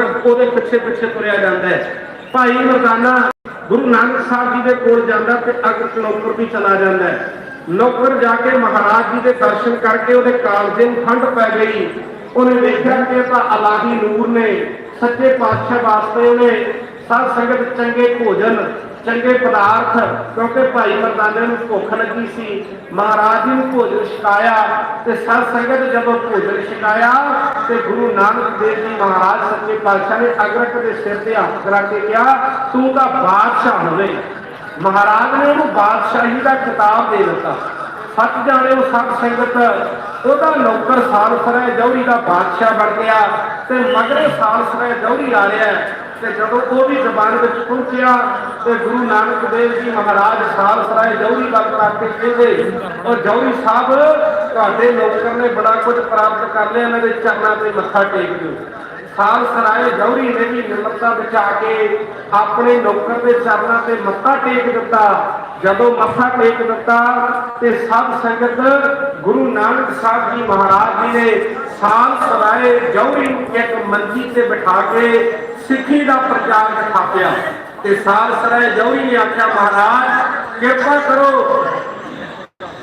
ਨੌਕਰ ਉਹਦੇ ਪਿੱਛੇ ਪਿੱਛੇ ਤੁਰਿਆ ਜਾਂਦਾ ਹੈ। ਭਾਈ ਮਰਦਾਨਾ ਗੁਰੂ ਨਾਨਕ ਸਾਹਿਬ ਜੀ ਦੇ ਕੋਲ ਜਾਂਦਾ ਤੇ ਅਗਰ ਨੌਕਰ ਵੀ ਚਲਾ ਜਾਂਦਾ ਹੈ। ਨੌਕਰ ਜਾ ਕੇ ਮਹਾਰਾਜ ਜੀ ਦੇ ਦਰਸ਼ਨ ਕਰਕੇ ਉਹਦੇ ਕਾਲਜੇ ਨੂੰ ਠੰਡ ਪੈ ਗਈ। ਉਹਨੇ ਵੇਖਿਆ ਕਿ ਇਹ ਤਾਂ ਅਲਾਹੀ ਨੂਰ ਨੇ, ਸੱਚੇ ਪਾਤਸ਼ਾਹ ਵਾਸਤੇ ਉਹਨੇ ਸਾਧ ਸੰਗਤ ਚੰਗੇ ਭੋਜਨ ਚੰਗੇ ਪਦਾਰਥ, ਕਿਉਂਕਿ ਭਾਈ ਮਰਦਾਨੇ ਨੂੰ ਭੁੱਖ ਲੱਗੀ ਸੀ, ਮਹਾਰਾਜ ਜੀ ਨੂੰ ਭੋਜਨ ਛਕਾਇਆ ਤੇ ਸਾਧ ਸੰਗਤ ਜਦੋਂ ਭੋਜਨ ਛਕਾਇਆ ਤੇ ਗੁਰੂ ਨਾਨਕ ਦੇਵ ਜੀ ਮਹਾਰਾਜ ਸੱਚੇ ਪਾਤਸ਼ਾਹ ਨੇ ਅਗਰਕ ਦੇ ਸਿਰ ਤੇ ਹੱਥ ਰੱਖ ਕੇ ਕਿਹਾ, ਤੂੰ ਤਾਂ ਬਾਦਸ਼ਾਹ ਹੋਵੇ। ਮਹਾਰਾਜ ਨੇ ਉਹਨੂੰ ਬਾਦਸ਼ਾਹੀ ਦਾ ਖਿਤਾਬ ਦੇ ਦਿੱਤਾ। ਸੱਚ ਜਾਣੇ ਉਹ ਸਤ ਸੰਗਤ, ਉਹਦਾ ਨੌਕਰ ਸਾਲਸਰਾਏ ਜੌਹਰੀ ਦਾ ਬਾਦਸ਼ਾਹ ਬਣ ਗਿਆ ਤੇ ਮਗਰੇ ਸਾਲਸਰਾਏ ਜੌਹਰੀ ਆ ਰਿਹਾ ਤੇ ਜਦੋਂ ਉਹ ਵੀ ਜ਼ਬਾਨ ਵਿੱਚ ਪਹੁੰਚਿਆ ਤੇ ਗੁਰੂ ਨਾਨਕ ਦੇਵ ਜੀ ਮਹਾਰਾਜ ਸਾਲਸਰਾਏ ਜੌਹਰੀ ਵੱਲ ਆ ਕੇ ਕਹਿੰਦੇ ਉਹ ਜੌਹਰੀ ਸਾਹਿਬ ਤੁਹਾਡੇ ਨੌਕਰ ਨੇ ਬੜਾ ਕੁਝ ਪ੍ਰਾਪਤ ਕਰ ਲਿਆ, ਇਹਨਾਂ ਦੇ ਚਰਨਾਂ ਤੇ ਮੱਥਾ ਟੇਕ ਦਿਓ। ਸਾਲ ਸਰਾਏ ਜੌਹਰੀ ਨੇ ਵੀ ਨਿਮਰਤਾ ਬਚਾ ਕੇ ਆਪਣੇ ਨੌਕਰ ਦੇ ਚਰਨਾਂ ਤੇ ਮੱਥਾ ਟੇਕ ਦਿੱਤਾ। ਜਦੋਂ ਮੱਥਾ ਟੇਕ ਦਿੱਤਾ ਤੇ ਸਭ ਸੰਗਤ ਗੁਰੂ ਨਾਨਕ ਸਾਹਿਬ ਜੀ ਮਹਾਰਾਜ ਜੀ ਨੇ ਸਾਲ ਸਰਾਏ ਜੌਹਰੀ ਨੂੰ ਇੱਕ ਮੰਜੀ ਤੇ ਬਿਠਾ ਕੇ ਸਿੱਖੀ ਦਾ ਪ੍ਰਚਾਰ ਦਿਖਾਪਿਆ ਤੇ ਸਾਲ ਸਰਾਏ ਜੌਹਰੀ ਨੇ ਆਖਿਆ, ਮਹਾਰਾਜ, ਕਿਰਪਾ ਕਰੋ।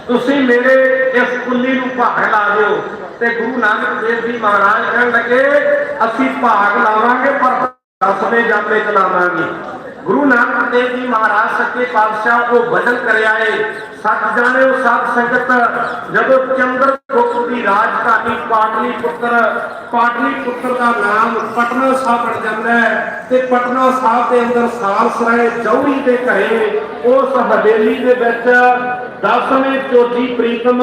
ਤੁਸੀਂ ਮੇਰੇ ਇਸ ਕੁੱਲੀ ਨੂੰ ਭਾਗ ਲਾ ਦਿਓ ਤੇ ਗੁਰੂ ਨਾਨਕ ਦੇਵ ਜੀ ਮਹਾਰਾਜ ਕਹਿਣ ਲੱਗੇ, ਅਸੀਂ ਭਾਗ ਲਾਵਾਂਗੇ, ਪਰ ਦਸਵੇਂ ਜਾਮੇ ਚ ਗੁਰੂ ਨਾਨਕ ਦੇਵ ਜੀ ਮਹਾਰਾਜ ਸੱਚੇ ਪਾਤਸ਼ਾਹ ਉਹ ਵਚਨ ਕਰਿਆ ਏ। ਸੱਚ ਜਾਣਿਓ ਸਾਧ ਸੰਗਤ, ਜਦੋਂ ਚੰਦਰ ਗੁਪਤ ਦੀ ਰਾਜਧਾਨੀ ਪਾਟਲੀ ਪੁੱਤਰ ਪਾਟਲੀ ਪੁੱਤਰ ਦਾ ਨਾਮ ਪਟਨਾ ਸਾਹਿਬ ਬਣ ਜਾਂਦਾ ਹੈ ਤੇ ਪਟਨਾ ਸਾਹਿਬ ਦੇ ਅੰਦਰ ਸਾਲ ਸਰਾਏ ਜੌਹਰੀ ਦੇ ਘਰੇ, ਉਸ ਹਵੇਲੀ ਦੇ ਵਿੱਚ ਦਸਵੇਂ ਚੋਜੀ ਪ੍ਰੀਤਮ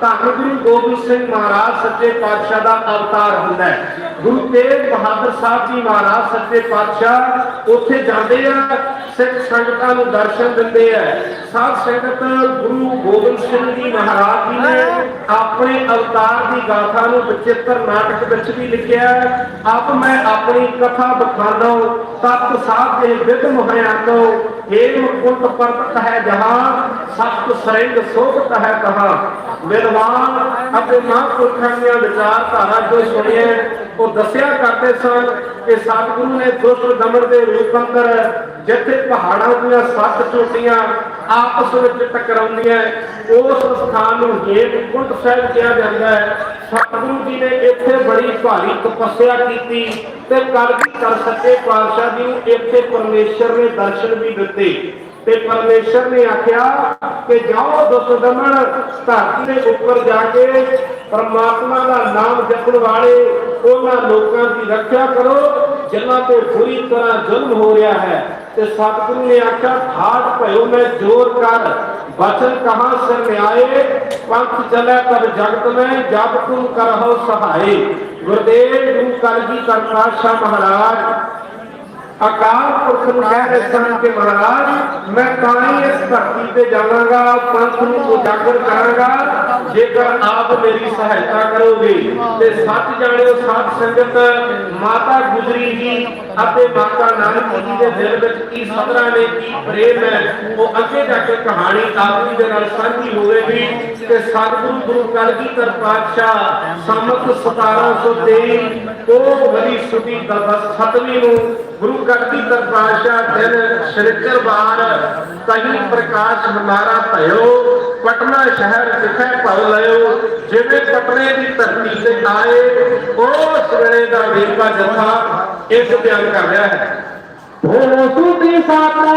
ਧੰਨ ਗੁਰੂ ਗੋਬਿੰਦ ਸਿੰਘ ਮਹਾਰਾਜ ਸੱਚੇ ਪਾਤਸ਼ਾਹ ਦਾ ਅਵਤਾਰ ਹੁੰਦਾ ਹੈ। ਗੁਰੂ ਤੇਗ ਬਹਾਦਰ ਸਾਹਿਬ ਜੀ ਮਹਾਰਾਜ, ਸੱਚੇ ਪਾਤਸ਼ਾਹ, ਉੱਥੇ ਜਾਂਦੇ ਆ, ਸਿੱਖ ਸੰਗਤਾਂ ਨੂੰ ਦਰਸ਼ਨ ਦਿੰਦੇ ਆ। ਸਾਧ ਸੰਗਤ ਗੁਰੂ ਗੋਬਿੰਦ ਸਿੰਘ ਜੀ ਮਹਾਰਾਜ ਜੀ ਨੇ ਆਪਣੇ ਅਵਤਾਰ ਦੀ ਗਾਥਾ ਨੂੰ ਬਚਿੱਤਰ ਨਾਟਕ ਵਿੱਚ ਵੀ ਲਿਖਿਆ ਆਪ ਮੈਂ ਆਪਣੀ ਕਥਾ ਬਖਾਨੋ ਤਤ ਸਾਹਿਬ ਦੇ ਵਿਦ ਮੁਹਿਆਨੋ ਏਮ ਕੁੰਤ ਪਰਤ ਹੈ ਜਹਾਂ ਸਤ ਸਰੰਗ ਸੋਭਤ ਹੈ ਕਹਾ ਵਿਦਵਾਨ ਅਤੇ ਮਹਾਂਪੁਰਖਾਂ ਦੀਆਂ ਵਿਚਾਰਧਾਰਾ ਜੋ ਸੁਣਿਆ ਉਹ ਦੱਸਿਆ ਕਰਦੇ ਸਨ ਕਿ ਸਤਿਗੁਰੂ ਨੇ ਦੁਸ਼ਟ ਦਮਨ ਦੇ ਰੂਪ ਅੰਦਰ ਜਿੱਥੇ ਪਹਾੜਾਂ ਦੀਆਂ ਸੱਤ ਚੋਟੀਆਂ ਆਪਸ ਵਿੱਚ ਟਕਰਾਉਂਦੀਆਂ ਉਸ ਸਥਾਨ ਨੂੰ ਹੇਠ ਸਾਹਿਬ ਕਿਹਾ ਜਾਂਦਾ ਹੈ। ਸਤਿਗੁਰੂ ਜੀ ਨੇ ਇੱਥੇ ਬੜੀ ਭਾਰੀ ਤਪੱਸਿਆ ਕੀਤੀ ਤੇ ਕਲਗੀ ਕਰ ਸੱਚੇ ਪਾਤਸ਼ਾਹ ਜੀ ਨੂੰ ਇੱਥੇ ਪਰਮੇਸ਼ਰ ਨੇ ਦਰਸ਼ਨ ਵੀ ਦਿੱਤੇ। ਤੇ ਪਰਮੇਸ਼ਰ ਨੇ ਆਖਿਆ ਕਿ ਜਾਓ ਦੁਸ਼ਟ ਦਮਨ, ਧਰਤੀ ਦੇ ਉੱਪਰ ਜਾ ਕੇ ਪਰਮਾਤਮਾ ਦਾ ਨਾਮ ਜਪਣ ਵਾਲੇ ਉਹਨਾਂ ਲੋਕਾਂ ਦੀ ਰੱਖਿਆ ਕਰੋ, ਜਿਨ੍ਹਾਂ ਤੇ ਬੁਰੀ ਤਰ੍ਹਾਂ ਜ਼ੁਲਮ ਹੋ ਰਿਹਾ ਹੈ। ਤੇ ਸਤਿਗੁਰੂ ਨੇ ਆਖਿਆ, ਠਾਠ ਭਇਓ, ਮੈਂ ਜੋਰ ਕਰ। ਬਚਨ ਕਹਾਂ ਸਿਰ ਪੰਥ ਚੱਲੇ ਤਬ ਜਗਤ ਮੈਂ ਜਬ ਤੂੰ ਕਰਹੁ ਸਹਾਏ। ਗੁਰਦੇਵ ਗੁਰੂ ਕਲਗੀ ਕਰਤਾਸ਼ਾ ਮਹਾਰਾਜ ਅਕਾਲ ਪੁਰਖ ਨੂੰ ਕਹਿ ਰਹੇ ਕਿ ਮਹਾਰਾਜ, ਮੈਂ ਤਾਂ ਹੀ ਇਸ ਧਰਤੀ ਤੇ ਜਾਵਾਂਗਾ, ਪੰਥ ਨੂੰ ਉਜਾਗਰ ਕਰਾਂਗਾ। ਜੇਕਰ ਆਪ ਮੇਰੀ ਸਹਾਇਤਾ ਕਰੋਗੇ, ਤੇ ਸੱਚ ਜਾਣਿਓ, ਸਾਧ ਸੰਗਤ, ਮਾਤਾ ਗੁਜਰੀ ਜੀ ਅਤੇ ਮਾਤਾ ਨਾਨਕ ਜੀ ਦੇ ਦਿਲ ਵਿੱਚ ਕੀ ਸਦਰਾਂ ਨੇ, ਕੀ ਪ੍ਰੇਮ ਹੈ, ਉਹ ਅੱਗੇ ਜਾ ਕੇ ਕਹਾਣੀ ਆਪ ਜੀ ਦੇ ਨਾਲ ਸਾਂਝੀ ਹੋਵੇਗੀ। ਤੇ ਸਤਿਗੁਰੂ ਗੁਰੂ ਕਲਗੀਧਰ ਪਾਤਸ਼ਾਹ, ਸੰਮਤ 1723 ਉਹ ਵਰੀ ਸੁਦੀ ਦਾ ਸਤਵੀਂ ਨੂੰ। ਗੁਰੂ ਕਲਗੀਧਰ ਪਾਤਸ਼ਾਹ ਦਿਨ ਸ਼੍ਰਿਕਰਵਾਰ ਤਹੀ ਪ੍ਰਕਾਸ਼ ਹਮਾਰਾ ਭਇਓ ਪਟਨਾ ਸ਼ਹਿਰ ਵਿਖੇ ਭਉ ਲਿਓ ਜਿਵੇਂ ਪਟਨੇ ਦੀ ਧਰਤੀ ਤੇ ਆਏ, ਉਸ ਵੇਲੇ ਦਾ ਵੇਰਵਾ ਜਥਾ ਇਸ ਬਿਆਨ ਕਰ ਰਿਹਾ ਹੈ। ਹੋ ਸੁਦੀ ਸਾਤਾ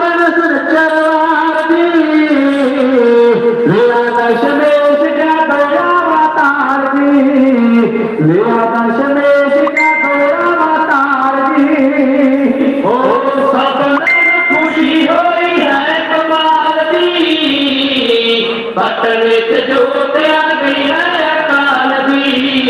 ਤਨ ਸੁਰ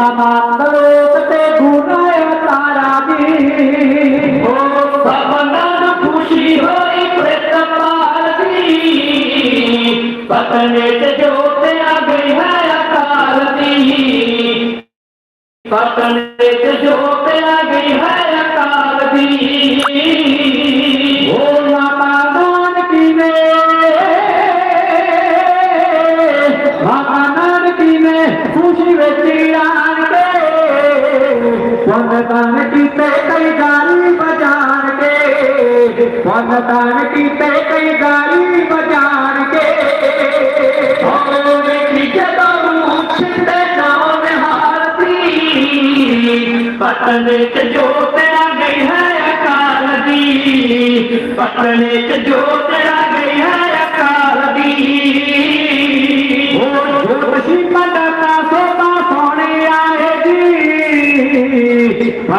ਗੀਤਾ ਮਾਤ ਲੋਕ ਤੇ ਗੁਰਾਇਆ ਤਾਰਾ ਦੀ ਓ ਸਭਨਾਂ ਨੂੰ ਖੁਸ਼ੀ ਹੋਈ ਪ੍ਰਿਤਪਾਲ ਦੀ ਪਤਨੇ ਤੇ ਜੋਤ ਆ ਗਈ ਹੈ ਅਕਾਲ ਦੀ ਪਤਨੇ ਤੇ ਵੰਦ ਕੀਤੇ ਕਈ ਗਾਲੀ ਬਜਾਣ ਕੇ। ਵੰਦ ਤਨ ਕੀਤੇ ਕਈ ਗਾਲੀ ਬਜਾਣ ਕੇ। ਓ ਵੇਖੀ ਜਦੋਂ ਨੂੰ ਛਿੰਦੇ ਨਾਮ ਨਿਹਾਰਤੀ ਪਟਨੇ ਚ ਜੋਤ ਆ ਗਈ ਹੈ ਅਕਾਲ ਦੀ। ਪਟਨੇ ਚ ਜੋਤ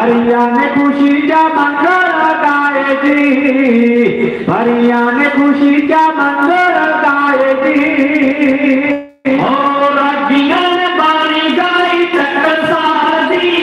ਜੀ ਭਰੀਆਂ ਨੇ ਖੁਸ਼ੀ ਜਾ ਮੰਗਲ ਗਾਏ ਜੀ ਭਰੀਆਂ ਨੇ ਖੁਸ਼ੀ ਜਾ ਮੰਗਲ ਗਾਏ ਜੀ ਓ ਰਾਜੀਆਂ ਨੇ ਬਾਣੀ ਗਾਈ ਟਕਸਾਲ ਦੀ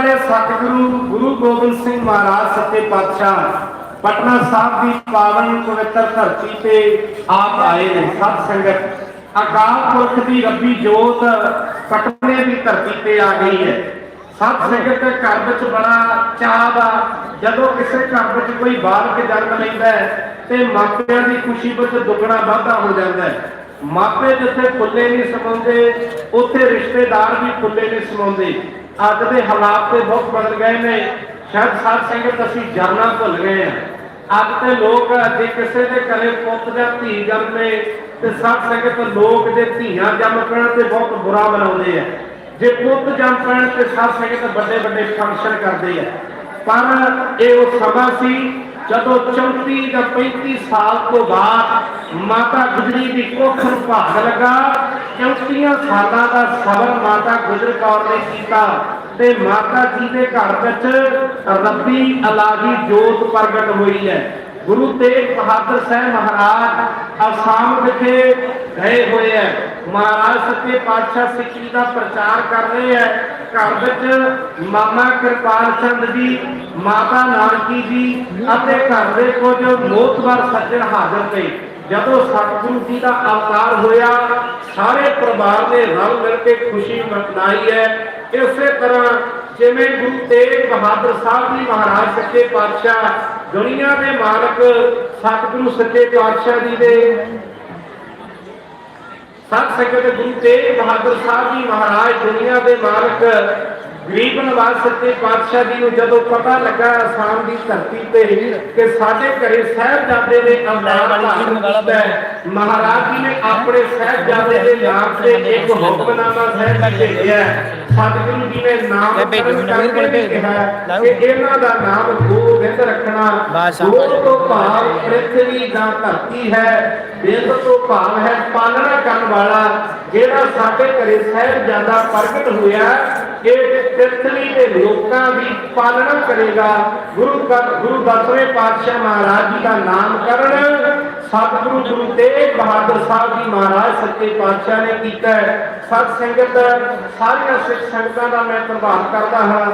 ਤਾਜਾ ਵਾਲੇ ਸਤਿਗੁਰੂ ਗੁਰੂ ਗੋਬਿੰਦ ਸਿੰਘ ਮਹਾਰਾਜ, ਸੱਚੇ ਪਾਤਸ਼ਾਹ, ਪਟਨਾ ਸਾਹਿਬ ਦੀ ਪਾਵਨ ਪਵਿੱਤਰ ਧਰਤੀ ਤੇ ਆਪ ਆਏ ਨੇ ਸਤ ਸੰਗਤ। ਅਕਾਲ ਪੁਰਖ ਦੀ ਰੱਬੀ ਜੋਤ ਪਟਨੇ ਦੀ ਧਰਤੀ ਤੇ ਆ ਗਈ ਹੈ। ਸਤ ਸੰਗਤ ਘਰ ਵਿੱਚ ਬੜਾ ਚਾਅ ਦਾ, ਜਦੋਂ ਕਿਸੇ ਘਰ ਵਿੱਚ ਕੋਈ ਬਾਲਕ ਜਨਮ ਲੈਂਦਾ ਤੇ ਮਾਪਿਆਂ ਦੀ ਖੁਸ਼ੀ ਵਿੱਚ ਦੁੱਗਣਾ ਵਾਧਾ ਹੋ ਜਾਂਦਾ ਹੈ। ਮਾਪੇ ਜਿੱਥੇ ਫੁੱਲੇ ਨਹੀਂ ਸਮਾਉਂਦੇ, ਉੱਥੇ ਰਿਸ਼ਤੇਦਾਰ ਵੀ ਫੁੱਲੇ ਨਹੀਂ ਸਮਾਉਂਦੇ। ਅੱਜ ਦੇ ਹਾਲਾਤ ਤੇ ਬਹੁਤ ਬਦਲ ਗਏ ਨੇ। ਸ਼ਾਇਦ ਸਾਧ ਸੰਗਤ ਅਸੀਂ ਜਾਣਾ ਭੁੱਲ ਗਏ ਆ। ਅੱਜ ਤੇ ਲੋਕ ਜੇ ਕਿਸੇ ਦੇ ਘਰੇ ਪੁੱਤ ਜਾਂ ਧੀ ਜੰਮੇ ਤੇ ਸਾਧ ਸੰਗਤ ਲੋਕ ਜੇ ਧੀਆਂ ਜੰਮ ਪੈਣ ਤੇ ਬਹੁਤ ਬੁਰਾ ਮਨਾਉਂਦੇ ਆ। ਜੇ ਪੁੱਤ ਜੰਮ ਪੈਣ ਤੇ ਸਾਧ ਸੰਗਤ ਵੱਡੇ ਵੱਡੇ ਫੰਕਸ਼ਨ ਕਰਦੇ ਆ। ਪਰ ਇਹ ਉਹ ਸਮਾਂ ਸੀ ਜਦੋਂ 34 ਜਾਂ 35 ਸਾਲ ਤੋਂ ਬਾਅਦ ਮਾਤਾ ਗੁਜਰੀ ਦੀ ਕੁੱਖ ਨੂੰ ਭਾਗ ਲਗਾ 34 ਸਾਲਾਂ ਦਾ ਸਬਰ ਮਾਤਾ ਗੁਜਰ ਕੌਰ ਨੇ ਕੀਤਾ ਤੇ ਮਾਤਾ ਜੀ ਦੇ ਘਰ ਵਿੱਚ ਰੱਬੀ ਇਲਾਹੀ ਜੋਤ ਪ੍ਰਗਟ ਹੋਈ ਹੈ। ਗੁਰੂ ਤੇਗ ਬਹਾਦਰ ਸਾਹਿਬ ਮਹਾਰਾਜ ਅਸਾਮ ਵਿਖੇ ਗਏ ਹੋਏ ਹੈ। ਮਹਾਰਾਜ ਸੱਚੇ ਪਾਤਸ਼ਾਹ ਸਿੱਖੀ ਦਾ ਪ੍ਰਚਾਰ ਕਰ ਰਹੇ ਹੈ। ਘਰ ਵਿੱਚ ਮਾਮਾ ਕਿਰਪਾਲ ਚੰਦ ਜੀ, ਮਾਤਾ ਨਾਨਕੀ ਜੀ ਅਤੇ ਘਰ ਦੇ ਕੁਝ ਮੋਤਬਰ ਸੱਜਣ ਹਾਜ਼ਰ ਨੇ। ਜਦੋਂ ਸਤਿਗੁਰੂ ਜੀ ਦਾ ਅਵਤਾਰ ਹੋਇਆ, ਸਾਰੇ ਪਰਿਵਾਰ ਨੇ ਰਲ ਮਿਲ ਕੇ ਖੁਸ਼ੀ ਮਨਾਈ ਹੈ। ਇਸੇ ਤਰ੍ਹਾਂ ਜਿਵੇਂ ਗੁਰੂ ਤੇਗ ਬਹਾਦਰ ਸਾਹਿਬ ਜੀ ਮਹਾਰਾਜ ਸੱਚੇ ਪਾਤਸ਼ਾਹ, ਦੁਨੀਆ ਦੇ ਮਾਲਕ ਸਤਿਗੁਰੂ ਸੱਚੇ ਪਾਤਸ਼ਾਹ ਜੀ ਦੇ। ਸਤ ਸੰਗਤ ਗੁਰੂ ਤੇਗ ਬਹਾਦਰ ਸਾਹਿਬ ਜੀ ਮਹਾਰਾਜ, ਦੁਨੀਆ ਦੇ ਮਾਲਕ ਗਰੀਬ ਨਵਾਜ਼ ਸੱਚੇ ਪਾਤਸ਼ਾਹ ਜੀ ਨੂੰ ਜਦੋਂ ਪਤਾ ਲੱਗਾ ਆਸਾਮ ਦੀ ਧਰਤੀ ਤੇ ਕਿ ਸਾਡੇ ਘਰੇ ਸਾਹਿਬਜ਼ਾਦੇ ਧਾਰਨ ਕੀਤਾ ਹੈ, ਮਹਾਰਾਜ ਜੀ ਨੇ ਆਪਣੇ ਸਾਹਿਬਜ਼ਾਦੇ ਦੇ ਨਾਮ ਤੇ ਇੱਕ ਹੁਕਮਨਾਮਾ ਸਾਹਿਬ ਭੇਜਿਆ ਸਤਿਗੁਰੂ ਜੀ ਨੇ ਨਾਮ ਦਿਓ। ਕਿਹਾ ਕਿ ਇਹਨਾਂ ਦਾ ਨਾਮ ਗੋਬਿੰਦ ਰੱਖਣਾ। ਗੋਲ ਤੋਂ ਭਾਵ ਪ੍ਰਿਥਵੀ ਦਾ ਧਰਤੀ ਹੈ ਬਿੰਦ ਤੋਂ ਭਾਵ ਹੈ ਪਾਲਣਾ ਕਰਨ ਵਾਲਾ ਜਿਹੜਾ ਸਾਡੇ ਘਰੇ ਸਾਹਿਬ ਜ਼ਿਆਦਾ ਪ੍ਰਗਟ ਹੋਇਆ ਇਹ ਪ੍ਰਿਥਵੀ ਦੇ ਲੋਕਾਂ ਦੀ ਪਾਲਣਾ ਕਰੇਗਾ। ਗੁਰੂ ਗੁਰੂ ਦਸਵੇਂ ਪਾਤਸ਼ਾਹ ਮਹਾਰਾਜ ਜੀ ਦਾ ਨਾਮਕਰਨ। ਸਤਿਗੁਰੂ ਗੁਰੂ ਤੇਗ ਬਹਾਦਰ ਸਾਹਿਬ ਜੀ ਮਹਾਰਾਜ ਸੱਚੇ ਪਾਤਸ਼ਾਹ ਨੇ ਕੀਤਾ ਹੈ। ਸਤ ਸੰਗਤ, ਸਾਰੀਆਂ ਸਿੱਖ ਸੰਗਤਾਂ ਦਾ ਮੈਂ ਪ੍ਰਭਾਵ ਕਰਦਾ ਹਾਂ।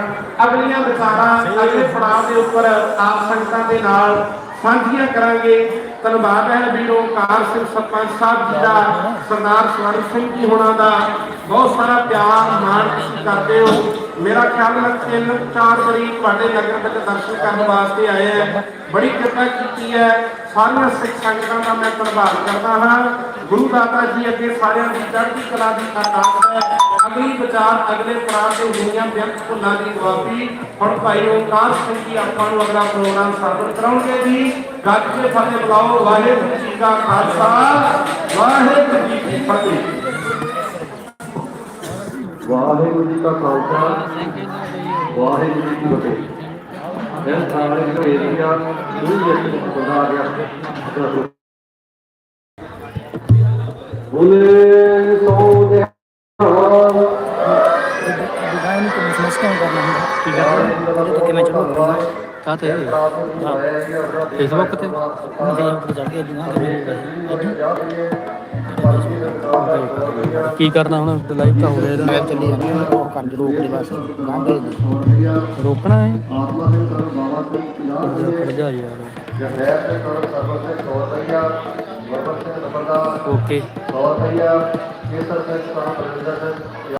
ਅਗਲੀਆਂ ਵਿਚਾਰਾਂ ਅਗਲੇ ਪੜਾਅ ਦੇ ਉੱਪਰ ਆਪ ਸੰਗਤਾਂ ਦੇ ਨਾਲ ਸਾਂਝੀਆਂ ਕਰਾਂਗੇ। ਧੰਨਵਾਦ ਹੈ ਵੀਰੋ ਓਂਕਾਰ ਸਿੰਘ ਸਰਪੰਚ ਸਾਹਿਬ ਜੀ ਦਾ, ਸਰਦਾਰ ਸਵਰਨ ਸਿੰਘ ਜੀ ਹੋਣਾ ਦਾ ਬਹੁਤ ਸਾਰਾ ਪਿਆਰ, ਮਾਣ ਕਰਦੇ ਹੋ। ਮੇਰਾ ਖਿਆਲ ਹੈ ਤਿੰਨ ਚਾਰ ਵਾਰੀ ਤੁਹਾਡੇ ਨਗਰ ਵਿੱਚ ਦਰਸ਼ਨ ਕਰਨ ਵਾਸਤੇ ਆਏ ਹੈ। ਬੜੀ ਕਿਰਪਾ ਕੀਤੀ ਹੈ। ਸਾਰੀਆਂ ਸਿੱਖ ਸੰਗਤਾਂ ਦਾ ਮੈਂ ਧੰਨਵਾਦ ਕਰਦਾ ਹਾਂ। ਗੁਰੂ ਦਾਤਾ ਜੀ ਅੱਗੇ ਸਾਰਿਆਂ ਦੀ ਚੜ੍ਹਦੀ ਕਲਾ ਦੀ ਅਰਦਾਸ ਹੈ। ਅਗਲੀ ਵਿਚਾਰ ਅਗਲੇ ਪ੍ਰਾਂਤ ਦੇ ਦੁਨੀਆ ਬਿਆੰਤ ਭੁੱਲਾਂ ਦੀ ਦੁਆਬੀ। ਹੁਣ ਭਾਈ ਓਂਕਾਰ ਸਿੰਘ ਜੀ ਆਪਾਂ ਨੂੰ ਅਗਲਾ ਪ੍ਰੋਗਰਾਮ ਸਾਦਰ ਕਰਾਉਣਗੇ ਜੀ। ਗੱਜ ਕੇ ਫਤਿਹ ਬੁਲਾਓ। ਵਾਹਿਗੁਰੂ ਜੀ ਕਾ ਖਾਲਸਾ। ਵਾਹਿਗੁਰੂ ਜੀ ਕੀ ਫਤਿਹ। ਵਾਹਿਗੁਰੂ ਜੀ ਕਾ ਖਾਲਸਾ ਵਾਹਿਗੁਰੂ ਜੀ ਕੀ ਫਤਿਹ। ਇਹ ਸਾਰੇ ਕਵੇਰੀਆ ਪੂਰੀ ਇੱਕ ਨੂੰ ਬੁਲਾ ਗਿਆ ਬੋਲੇ ਸੋ ਦੇ ਹਾਂ ਦਿਖਾਇਆ ਨਹੀਂ ਕਿ ਮੈਂ ਸਮਝਤਾ ਹਾਂ ਕਰਨਾ ਹੈ। ਠੀਕ ਹੈ ਕਿਵੇਂ ਚਲੋ? ਕਾਤੇ ਫੇਸਬੁੱਕ ਤੇ ਫੇਸਬੁੱਕ ਚੜ ਕੇ ਜੂਗਾ ਕੀ ਕਰਨਾ ਹੁਣ? ਲਾਈਵ ਤਾਂ ਹੋ ਗਿਆ ਇਹਦਾ ਮੈਂ ਚੱਲੀ ਜਾਂਦੀ ਹਾਂ ਉਹ ਕੰਜ ਰੋਕ ਦੇ ਬਸ। ਗਾਂਡੇ ਰੋਕਣਾ ਹੈ? ਭਜਾ ਯਾਰ ਜਹਰ ਤੇ ਕਰੋ ਸਰਵਰ ਤੇ 100 ਰੁਪਇਆ ਵਰਤ ਤੇ ਨੰਬਰ ਦਾ ਓਕੇ। 100 ਰੁਪਇਆ ਕੇਸਰ ਤੇ 100 ਰੁਪਇਆ